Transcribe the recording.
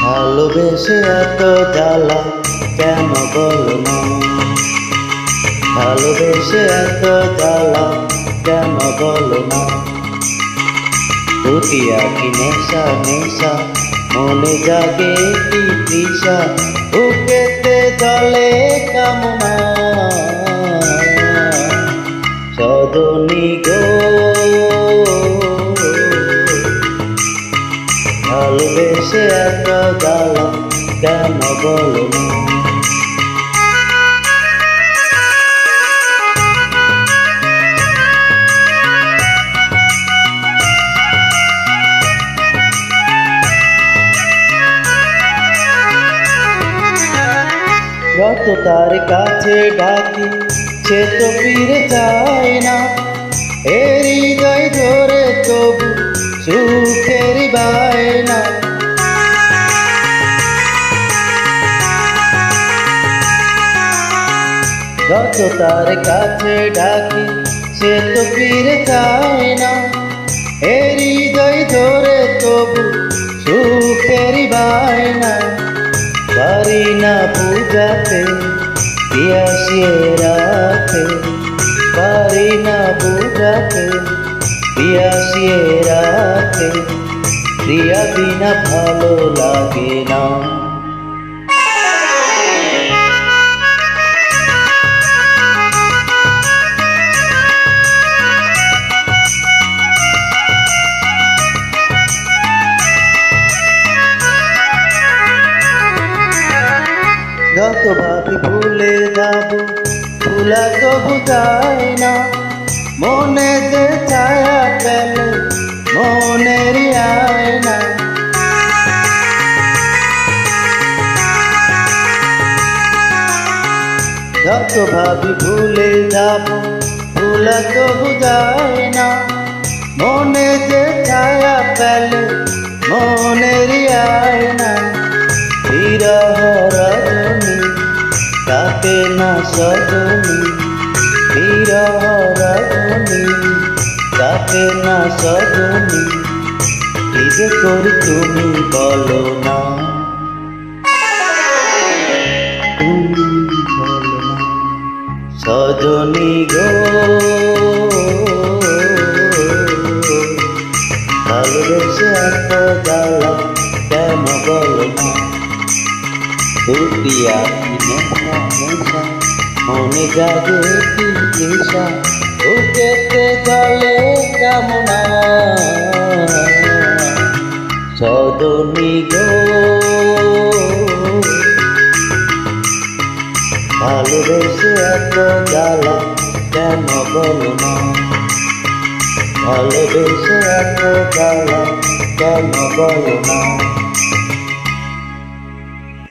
ভালোবেসে এত জ্বালা, কেন বলো না? ভালোবেসে এত জ্বালা, কেন বলো না? উঠিয়া কি নেশা নেশা, মনে জাগে কি তৃষা? জলে কামনা গো। ভালোবেসে এত জ্বালা কেন বলো না? যত তার কাছে ডাকি, সে তো ফিরে চায় না। এ হৃদয় ধরে তবু সুখের বায়না। যত তার কাছে ডাকি, সে তো ফিরে চায় না। এ হৃদয় ধরে তবু সুখের বায়না। পারি না বুঝাতে পিয়াসিয়ে রাখে পারি না বুঝাতে পিয়াসিয়ে রাখে প্রিয়া বিনা ভালো লাগে না। যত ভাবি ভুলে যাব ভুলা তবু যায় না। মনে যে ছায়া ফেলে মনের আয়না। যত ভাবি ভুলে যাব ভুলা তবু যায় না। মনে যে ছায়া কাটে না সজনী বিরহ রজনী কাটে না সজনী কি যে করি তুমি বলো না। তুমি বলো না। সজনী গো, ভালোবেসে এত জ্বালা, কেন বলো না? দুটিয়া নেশা মনে জাগে কি নেশা বুকেতে জলে কামনা। সদনী গো, ভালোবেসে এত জ্বালা, কেন বলো না? ভালোবেসে এত জ্বালা, কেন বলো না?